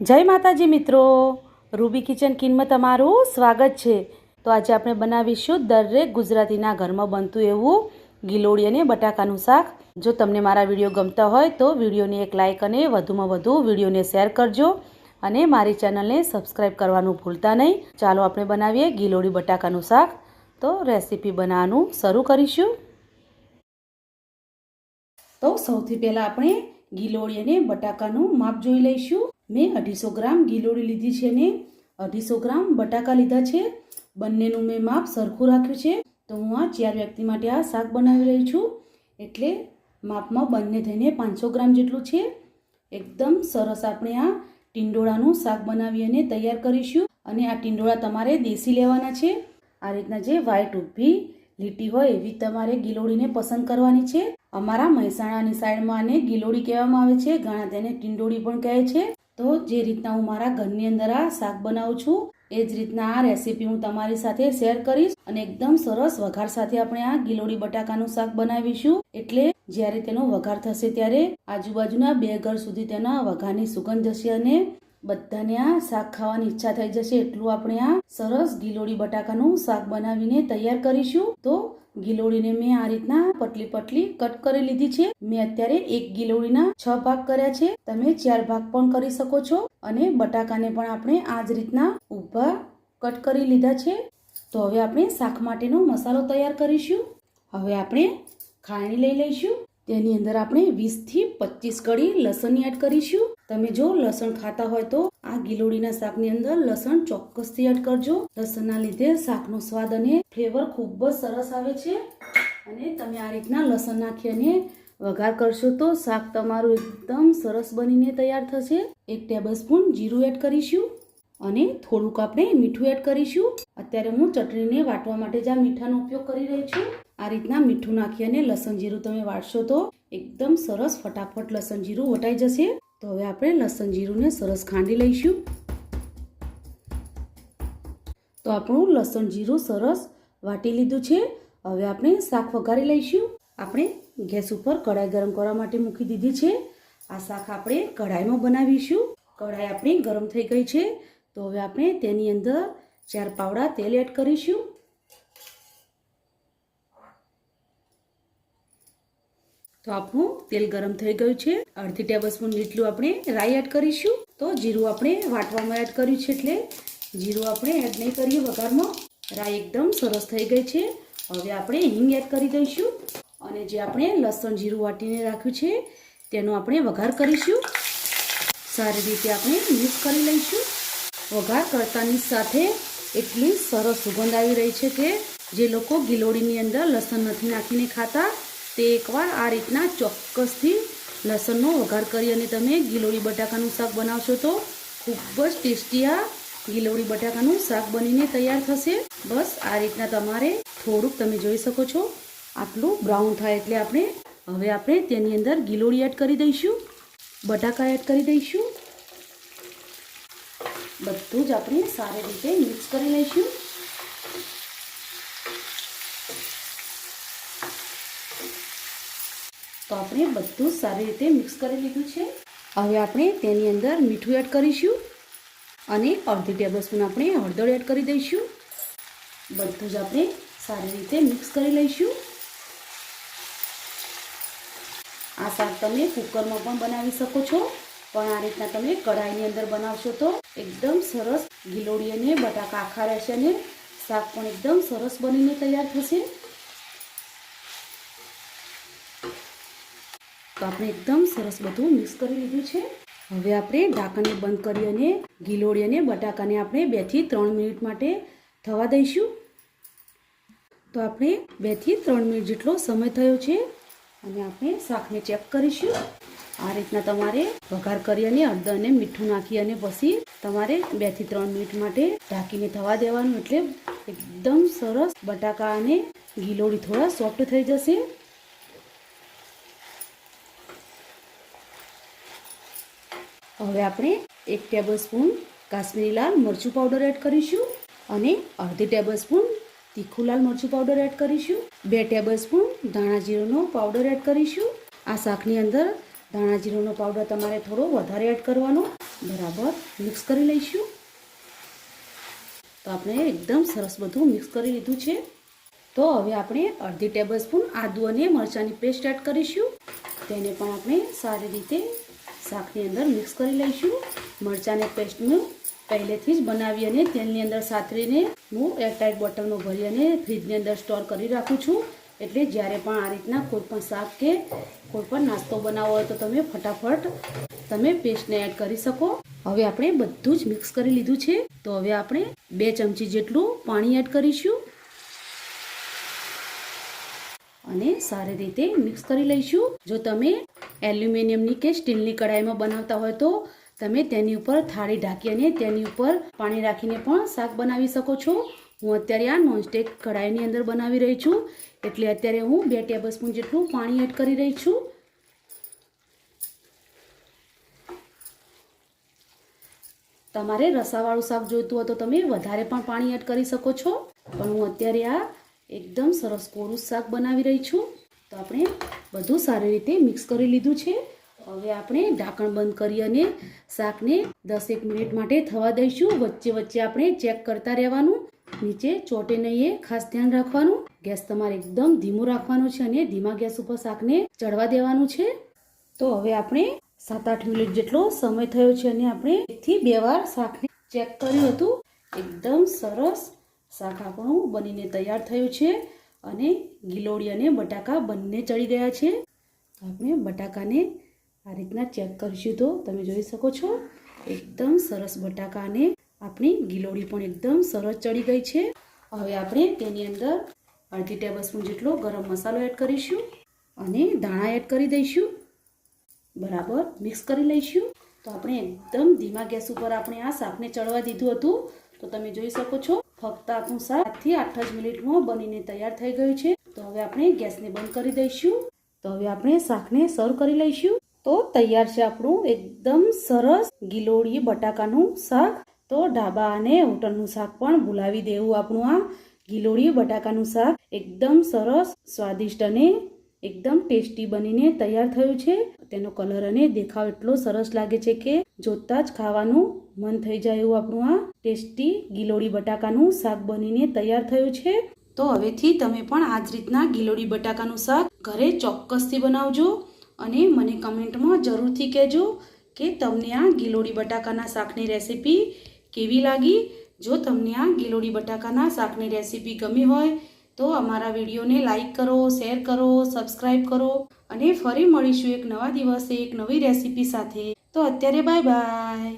જય માતાજી મિત્રો. રૂબી કિચન કિનમાં તમારું સ્વાગત છે. તો આજે આપણે બનાવીશું દરેક ગુજરાતીના ઘરમાં બનતું એવું ગિલોડી અને બટાકાનું શાક. જો તમને મારા વીડિયો ગમતા હોય તો વિડીયોને એક લાઇક અને વધુમાં વધુ વિડીયોને શેર કરજો અને મારી ચેનલને સબસ્ક્રાઈબ કરવાનું ભૂલતા નહીં. ચાલો આપણે બનાવીએ ગિલોડી બટાકાનું શાક. તો રેસીપી બનાવવાનું શરૂ કરીશું. તો સૌથી પહેલાં આપણે ગિલોળી અને બટાકાનું માપ જોઈ લઈશું. મેં અઢીસો ગ્રામ ગિલોળી લીધી છે ને, અઢીસો ગ્રામ બટાકા લીધા છે. બંનેનું મેં માપ સરખું રાખ્યું છે. તો હું આ ચાર વ્યક્તિ માટે આ શાક બનાવી રહી છું. એટલે માપમાં બંને થઈને પાંચસો ગ્રામ જેટલું છે. એકદમ સરસ આપણે આ ટીંડોળાનું શાક બનાવી અને તૈયાર કરીશું. અને આ ટીંડોળા તમારે દેશી લેવાના છે. આ રીતના જે વ્હાઈટ ઊભી લીટી હોય એવી તમારે ગીલોડીને પસંદ કરવાની છે. અમારા મહેસાણાની સાઈડમાં આને ગિલોડી કહેવામાં આવે છે. ઘણા તેને ટીંડોળી પણ કહે છે. તો જે રીતના હું મારા ઘરની અંદર આ શાક બનાવું છું, એ જ રીતના આ રેસીપી હું તમારી સાથે શેર કરીશ અને એકદમ સરસ વઘાર સાથે આપણે આ ગિલોડી બટાકાનું શાક બનાવીશું. એટલે જ્યારે તેનો વઘાર થશે ત્યારે આજુબાજુના બે ઘર સુધી તેના વઘારની સુગંધ જશે અને બધાને આ શાક ખાવાની ઈચ્છા થઈ જશે એટલું આપણે આ સરસ ગીલોડી બટાકાનું શાક બનાવીને તૈયાર કરીશું. તો ગીલોડીને મેં આ રીતના પટલી પટલી કટ કરી લીધી છે. મેં અત્યારે એક ગીલોડીના છ ભાગ કર્યા છે. તમે ચાર ભાગ પણ કરી શકો છો અને બટાકાને પણ આપણે આ જ રીતના ઊભા કટ કરી લીધા છે. તો હવે આપણે શાક માટેનો મસાલો તૈયાર કરીશું. હવે આપણે ખાણી લઈ લઈશું. તેની અંદર આપણે વીસથી પચીસ કળી લસણની એડ કરીશું. તમે જો લસણ ખાતા હોય તો આ ગિલોડીના શાકની અંદર લસણ ચોક્કસથી એડ કરજો. લસણના લીધે શાકનો સ્વાદ અને ફ્લેવર ખૂબ જ સરસ આવે છે. અને તમે આ રીતના લસણ નાખી અને વઘાર કરશો તો શાક તમારું એકદમ સરસ બનીને તૈયાર થશે. એક ટેબલ સ્પૂન જીરું એડ કરીશું અને થોડુંક આપણે મીઠું એડ કરીશું. અત્યારે હું ચટણીને વાટવા માટે જ આ મીઠાનો ઉપયોગ કરી રહી છું. આ રીતના મીઠું નાખી અને લસણ જીરું તમે વાટશો તો એકદમ સરસ ફટાફટ લસણ જીરું વટાઈ જશે. તો હવે આપણે લસણ જીરુંને સરસ ખાંડી લઈશું. તો આપણું લસણ જીરું સરસ વાટી લીધું છે. હવે આપણે શાક વઘારી લઈશું. આપણે ગેસ ઉપર કઢાઈ ગરમ કરવા માટે મૂકી દીધી છે. આ શાક આપણે કઢાઈમાં બનાવીશું. કઢાઈ આપણી ગરમ થઈ ગઈ છે. તો હવે આપણે તેની અંદર ચાર પાવડા તેલ એડ કરીશું. તો આપણું તેલ ગરમ થઈ ગયું છે. અડધી ટેબલ સ્પૂન જેટલું આપણે રાઈ એડ કરીશું. તો જીરું આપણે વાટવામાં એડ કર્યું છે એટલે જીરું આપણે એડ નહીં કરીએ વઘારમાં. રાઈ એકદમ સરસ થઈ ગઈ છે. હવે આપણે હિંગ એડ કરી દઈશું. અને જે આપણે લસણ જીરું વાટીને રાખ્યું છે, તેનો આપણે વઘાર કરીશું. સારી રીતે આપણે મિક્સ કરી લઈશું. વઘાર કરતાની સાથે એટલી સરસ સુગંધ આવી રહી છે કે જે લોકો ગિલોડીની અંદર લસણ નથી નાખીને ખાતા. તે એકવાર આ રીતના ચોક્કસથી લસણનો વઘાર કરી અને તમે ગિલોડી બટાકાનું શાક બનાવશો તો ખૂબ જ ટેસ્ટી આ ગિલોડી બટાકાનું શાક બનીને તૈયાર થશે. બસ આ રીતના તમારે થોડુંક તમે જોઈ શકો છો. આટલું બ્રાઉન થાય એટલે આપણે હવે આપણે તેની અંદર ગિલોડી એડ કરી દઈશું. બટાકા એડ કરી દઈશું. બધું જ આપણે સારી રીતે મિક્સ કરી લઈશું. આપણે બધું સારી રીતે મિક્સ કરી લીધું છે. હવે આપણે તેની અંદર મીઠું એડ કરીશું અને અડધી ટેબલ આપણે હળદર એડ કરી દઈશું. બધું જ આપણે સારી રીતે મિક્સ કરી લઈશું. આ શાક તમે કુકરમાં પણ બનાવી શકો છો. પણ આ રીતના તમે કઢાઈની અંદર બનાવશો તો એકદમ સરસ ગિલોડી અને બટાકા આખા રહેશે અને શાક પણ એકદમ સરસ બનીને તૈયાર થશે. તો આપણે એકદમ સરસ બધું મિક્સ કરી લીધું છે. હવે આપણે ઢાંકણને બંધ કરી અને ગીલોડી અને બટાકાને આપણે બેથી ત્રણ મિનિટ માટે થવા દઈશું. તો આપણે બેથી ત્રણ મિનિટ જેટલો સમય થયો છે અને આપણે શાકને ચેક કરીશું. આ રીતના તમારે વઘાર કરી અને હળદર અને મીઠું નાખી અને પછી તમારે બેથી ત્રણ મિનિટ માટે ઢાંકીને થવા દેવાનું. એટલે એકદમ સરસ બટાકા અને ગીલોડી થોડા સોફ્ટ થઈ જશે. હવે આપણે એક ટેબલ સ્પૂન કાશ્મીરી લાલ મરચું પાવડર એડ કરીશું અને અડધી ટેબલ સ્પૂન તીખું લાલ મરચું પાવડર એડ કરીશું. બે ટેબલ સ્પૂન ધાણા જીરુંનો પાવડર એડ કરીશું. આ શાકની અંદર ધાણા જીરુંનો પાવડર તમારે થોડો વધારે એડ કરવાનો. બરાબર મિક્સ કરી લઈશું. તો આપણે એકદમ સરસ બધું મિક્સ કરી લીધું છે. તો હવે આપણે અડધી ટેબલ સ્પૂન આદુ અને મરચાંની પેસ્ટ એડ કરીશું. તેને પણ આપણે સારી રીતે શાકની અંદર મિક્સ કરી લઈશું. મરચાંની પેસ્ટનું પહેલેથી જ બનાવી અને તેલની અંદર સાતરીને હું એરટાઈટ બોટલમાં ભરી અને ફ્રીજની અંદર સ્ટોર કરી રાખું છું. એટલે જ્યારે પણ આ રીતના કોઈ પણ શાક કે કોઈ પણ નાસ્તો બનાવવો હોય તો તમે ફટાફટ તમે પેસ્ટને એડ કરી શકો. હવે આપણે બધું જ મિક્સ કરી લીધું છે. તો હવે આપણે બે ચમચી જેટલું પાણી એડ કરીશું. અને સારી રીતે મિક્સ કરી લઈશું. જો તમે એલ્યુમિનિયમની કે સ્ટીલની કઢાઈમાં બનાવતા હોય તો તમે તેની ઉપર થાળી ઢાંકી અને તેની ઉપર પાણી રાખીને પણ શાક બનાવી શકો છો. હું અત્યારે આ નોનસ્ટેક કઢાઈની અંદર બનાવી રહી છું. એટલે અત્યારે હું બે ટેબલ સ્પૂન જેટલું પાણી એડ કરી રહી છું. તમારે રસાવાળું શાક જોઈતું હોય તો તમે વધારે પણ પાણી એડ કરી શકો છો. પણ હું અત્યારે આ એકદમ સરસ કોરું શાક બનાવી રહી છું. તો આપણે બધું સારી રીતે મિક્સ કરી લીધું છે. હવે આપણે ઢાંકણ બંધ કરી અને શાકને દસેક મિનિટ માટે થવા દઈશું. વચ્ચે વચ્ચે આપણે ચેક કરતા રહેવાનું. નીચે ચોટે નહીં એ ખાસ ધ્યાન રાખવાનું. ગેસ તમારે એકદમ ધીમો રાખવાનો છે અને ધીમા ગેસ ઉપર શાકને ચડવા દેવાનું છે. તો હવે આપણે સાત આઠ મિનિટ જેટલો સમય થયો છે અને આપણે એકથી બે વાર શાકને ચેક કર્યું હતું. એકદમ સરસ શાક આપણું બનીને તૈયાર થયું છે. અને ગિલોડી અને બટાકા બંને ચડી ગયા છે. આપણે બટાકાને આ રીતના ચેક કરીશું તો તમે જોઈ શકો છો, એકદમ સરસ બટાકા અને આપણી ગિલોડી પણ એકદમ સરસ ચડી ગઈ છે. હવે આપણે તેની અંદર અડધી ટેબલ સ્પૂન જેટલો ગરમ મસાલો એડ કરીશું અને ધાણા એડ કરી દઈશું. બરાબર મિક્સ કરી લઈશું. તો આપણે એકદમ ધીમા ગેસ ઉપર આપણે આ શાકને ચડવા દીધું હતું. તો તમે જોઈ શકો છો ફક્ત આપણું આઠથી આઠ જ મિનિટમાં બનીને તૈયાર થઈ ગયું છે. તો હવે આપણે ગેસને બંધ કરી દઈશું. તો હવે આપણે શાકને સર્વ કરી લઈશું. તો તૈયાર છે આપણું એકદમ સરસ ગિલોડી બટાકાનું શાક. તો ઢાબા અને હોટલનું શાક પણ ભૂલાવી દેવું આપણું આ ગિલોડી બટાકાનું શાક. એકદમ સરસ, સ્વાદિષ્ટ અને એકદમ ટેસ્ટી બનીને તૈયાર થયું છે. તેનો કલર અને દેખાવ એટલો સરસ લાગે છે કે જોતાં જ ખાવાનું મન થઈ જાય એવું આપણું આ ટેસ્ટી ગિલોડી બટાકાનું શાક બનીને તૈયાર થયું છે. તો હવેથી તમે પણ આ જ રીતના ગિલોડી બટાકાનું શાક ઘરે ચોક્કસથી બનાવજો અને મને કમેન્ટમાં જરૂરથી કહેજો કે તમને આ ગિલોડી બટાકાના શાકની રેસીપી કેવી લાગી? જો તમને આ ગિલોડી બટાકાના શાકની રેસીપી ગમી હોય તો અમારા વિડીયોને લાઈક કરો, શેર કરો સબસ્ક્રાઈબ કરો અને ફરી મળીશું એક નવા દિવસે એક નવી રેસીપી સાથે. તો અત્યારે બાય બાય.